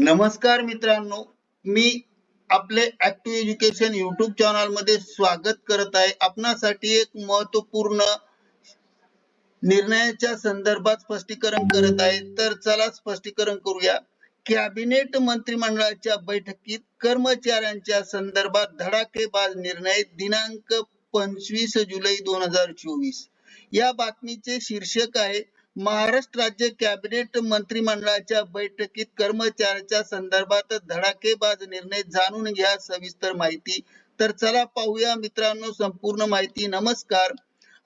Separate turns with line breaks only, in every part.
नमस्कार मित्रांनो मी आपले ऍक्टिव्ह एज्युकेशन युट्यूब चॅनलमध्ये स्वागत करत आहे. आपणासाठी एक महत्त्वपूर्ण निर्णयाच्या संदर्भात स्पष्टीकरण करत आहे. तर चला स्पष्टीकरण करूया. कॅबिनेट मंत्रिमंडळाच्या बैठकीत कर्मचाऱ्यांच्या संदर्भात धडाकेबाज निर्णय दिनांक पंचवीस जुलै दोन हजार चोवीस. या बातमीचे शीर्षक आहे महाराष्ट्र राज्य कॅबिनेट मंत्रिमंडळाच्या बैठकीत कर्मचाऱ्याच्या संदर्भात धडाकेबाज निर्णय जाणून घ्या सविस्तर माहिती. तर चला पाहूया मित्रांनो संपूर्ण माहिती. नमस्कार.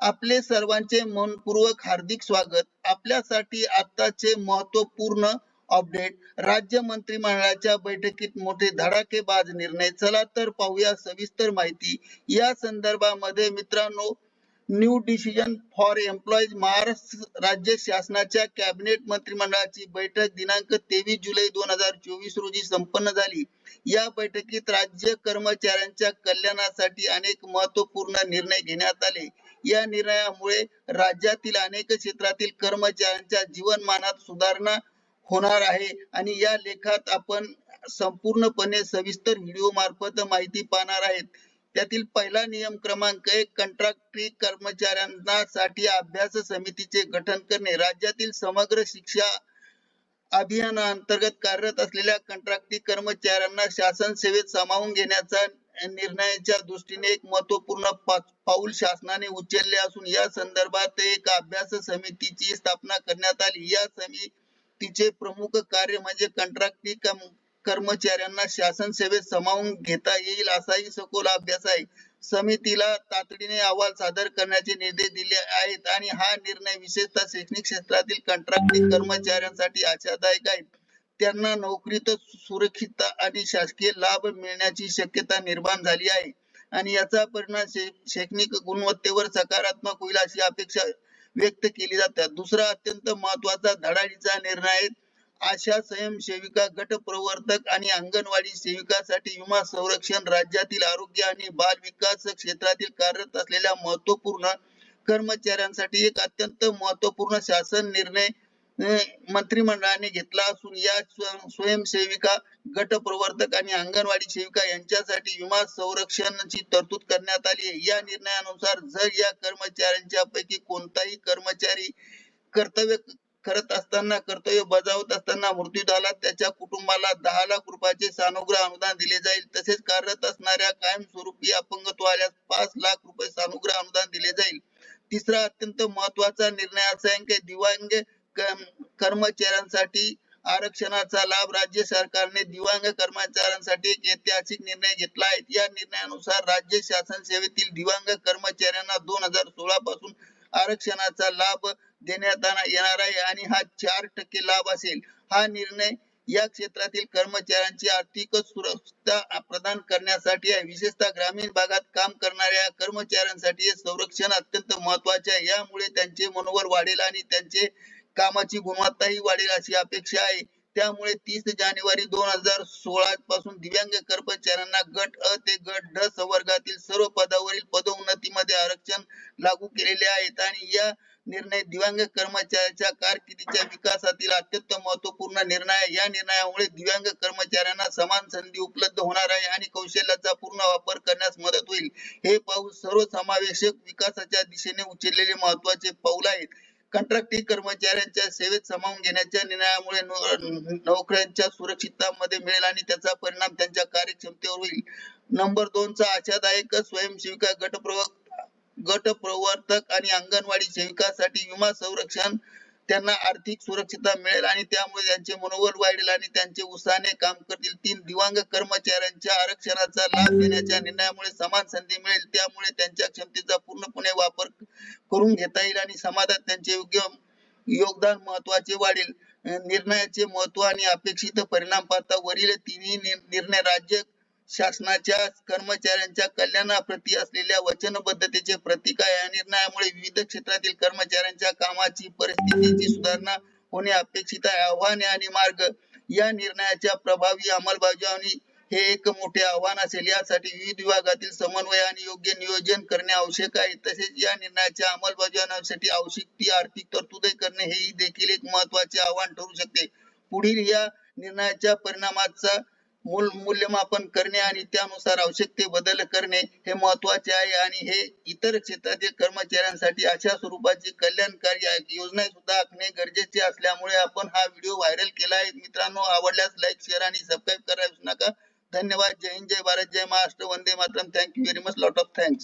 आपले सर्वांचे मनपूर्वक हार्दिक स्वागत. आपल्यासाठी आताचे महत्त्वपूर्ण अपडेट. राज्य मंत्रिमंडळाच्या बैठकीत मोठे धडाकेबाज निर्णय. चला तर पाहूया सविस्तर माहिती. या संदर्भामध्ये मित्रांनो new decision for employees Maharashtra राज्य शासनाच्या कॅबिनेट मंत्रिमंडळाची बैठक दिनांक तेवीस जुलै दोन हजार चोवीस रोजी संपन्न झाली. या बैठकीत राज्य कर्मचाऱ्यांच्या कल्याणासाठी अनेक महत्त्वपूर्ण निर्णय घेण्यात आले. या निर्णयामुळे राज्यातील अनेक क्षेत्रातील कर्मचाऱ्यांच्या जीवनमानात सुधारणा होणार आहे आणि या लेखात आपण संपूर्णपणे सविस्तर व्हिडिओ मार्फत माहिती पाहणार आहेत. त्यातील पहिला नियम क्रमांक एक कंत्राटी कर्मचाऱ्यांना साठी अभ्यास समितीचे गठन करणे. राज्यातील समग्र शिक्षा अभियानाअंतर्गत कार्यरत असलेल्या कंत्राटी कर्मचाऱ्यांना शासन सेवेत सामावून घेण्याचा निर्णयाच्या दृष्टीने एक महत्त्वपूर्ण पाऊल शासनाने उचलले असून या संदर्भात एक अभ्यास समितीची स्थापना करण्यात आली. या समितीचे प्रमुख कार्य म्हणजे कंत्राटी कर्मचाऱ्यांना शासन सेवेत सामावून घेता येईल असाही सखोल अभ्यास आहे. समितीला तातडीने अहवाल सादर करण्याचे निर्देश दिले आहेत आणि हा निर्णय विशेषतः शैक्षणिक क्षेत्रातील कंत्राटी कर्मचाऱ्यांसाठी आशादायक आहे. त्यांना नोकरीत सुरक्षितता आणि शासकीय लाभ मिळण्याची शक्यता निर्माण झाली आहे आणि याचा परिणाम शैक्षणिक गुणवत्तेवर सकारात्मक होईल अशी अपेक्षा व्यक्त केली जातात. दुसरा अत्यंत महत्त्वाचा धडाडीचा निर्णय आहे. आशा स्वयंसेविका गट प्रवर्तक आणि अंगणवाडी सेविकासाठी विमा संरक्षण राज्यातील आरोग्य आणि बाल विकास क्षेत्रातील कार्यरत असलेल्या महत्त्वपूर्ण कर्मचाऱ्यांसाठी एक अत्यंत महत्त्वपूर्ण शासन निर्णय मंत्रिमंडळाने घेतला असून या स्वयंसेविका गट प्रवर्तक आणि अंगणवाडी सेविका यांच्यासाठी विमा संरक्षणाची तरतूद करण्यात आली आहे. या निर्णयानुसार जर या कर्मचाऱ्यांच्या पैकी कोणताही कर्मचारी कर्तव्य करत असताना कर्तव्य बजावत असताना मृत्यू झाला. त्याच्या कुटुंबाला दहा लाख रुपयाचे सानुग्रह अनुदान दिले जाईल. तसेच कार्यरत असणाऱ्या कायमस्वरूपी अपंगत्व आल्यास पाच लाख रुपये सानुग्रह अनुदान दिले जाईल. तिसरा अत्यंत महत्त्वाचा निर्णय असा आहे की दिव्यांग कर्मचाऱ्यांसाठी आरक्षणाचा लाभ राज्य सरकारने दिव्यांग कर्मचाऱ्यांसाठी एक ऐतिहासिक निर्णय घेतला आहे. या निर्णयानुसार राज्य शासन सेवेतील दिव्यांग कर्मचाऱ्यांना दोन हजार सोळा पासून आरक्षणाचा लाभ देण्यात येणार आहे आणि हा चार टक्के लाभ असेल. हा निर्णय या क्षेत्रातील कर्मचाऱ्यांची आर्थिक सुरक्षा प्रदान करण्यासाठी आहे. विशेषतः ग्रामीण भागात काम करणाऱ्या कर्मचाऱ्यांसाठी हे संरक्षण अत्यंत महत्त्वाचे आहे. यामुळे त्यांचे मनोबल वाढेल आणि त्यांचे कामाची गुणवत्ताही वाढेल अशी अपेक्षा आहे. त्यामुळे तीस जानेवारी दोन हजार सोळा पासून दिव्यांग कर्मचाऱ्यांना गट अ ते गट ड संवर्गातील सर्व पदावरील पदोन्नतीमध्ये आरक्षण लागू केलेले आहेत. आणि या निर्णय दिव्यांग कर्मचाऱ्याच्या कारकिर्दीच्या विकासातील अत्यंत महत्त्वपूर्ण निर्णय. या निर्णयामुळे दिव्यांग कर्मचाऱ्यांना समान संधी उपलब्ध होणार आहे आणि कौशल्याचा पूर्ण वापर करण्यास मदत होईल. हे पाऊल सर्वसमावेशक विकासाच्या दिशेने उचललेले महत्त्वाचे पाऊल आहे कंत्राटी कर्मचाऱ्यांच्या सेवेत सामावून घेण्याच्या निर्णयामुळे नोकऱ्यांच्या सुरक्षिततामध्ये मिळेल आणि त्याचा परिणाम त्यांच्या कार्यक्षमतेवर होईल. नंबर दोनचा आशादायक स्वयंसेविका गट गट प्रवर्तक आणि अंगणवाडी सेविकांसाठी विमा संरक्षण त्यांना आर्थिक सुरक्षितता मिळेल आणि त्यामुळे त्यांचे मनोबल वाढेल आणि त्यांचे उत्साहाने काम करतील. तीन दिव्यांग कर्मचाऱ्यांच्या आरक्षणाचा लाभ देण्याच्या निर्णयामुळे समान संधी मिळेल. त्यामुळे त्यांच्या क्षमतेचा पूर्णपणे वापर करून घेता येईल आणि समाजात त्यांचे योग्य योगदान महत्त्वाचे वाढेल. निर्णयाचे महत्त्व आणि अपेक्षित परिणाम पाहता वरील तिन्ही निर्णय राज्य शासनाच्या कर्मचाऱ्यांच्या कल्याणाप्रती असलेल्या वचनबद्धतेचे प्रतीक आहे. या निर्णयामुळे विविध क्षेत्रातील कर्मचाऱ्यांच्या कामाची परिस्थितीची सुधारणा होणे अपेक्षित आहे. आव्हाने आणि मार्ग या निर्णयाच्या प्रभावी अंमलबजावणी हे एक मोठे आव्हान असेल. यासाठी विविध विभागातील समन्वय आणि योग्य नियोजन करणे आवश्यक आहे. तसेच या निर्णयाच्या अंमलबजावणीसाठी आवश्यक ती आर्थिक तरतुदी करणे हे देखील एक महत्त्वाचे आव्हान ठरू शकते. पुढील या निर्णयाच्या परिणामाचा मूल मूल्यमापन करणे आणि त्यानुसार आवश्यक ते बदल करणे हे महत्त्वाचे आहे आणि हे इतर क्षेत्रातील कर्मचाऱ्यांसाठी अशा स्वरूपाची कल्याणकारी योजना सुद्धा आखणे गरजेचे असल्यामुळे आपण हा व्हिडिओ व्हायरल केला आहे. मित्रांनो आवडल्यास लाईक शेअर आणि सबस्क्राईब करायला विसरू नका. धन्यवाद. जय हिंद जय भारत जय महाराष्ट्र. वंदे Mataram. Thank you very much lot of thanks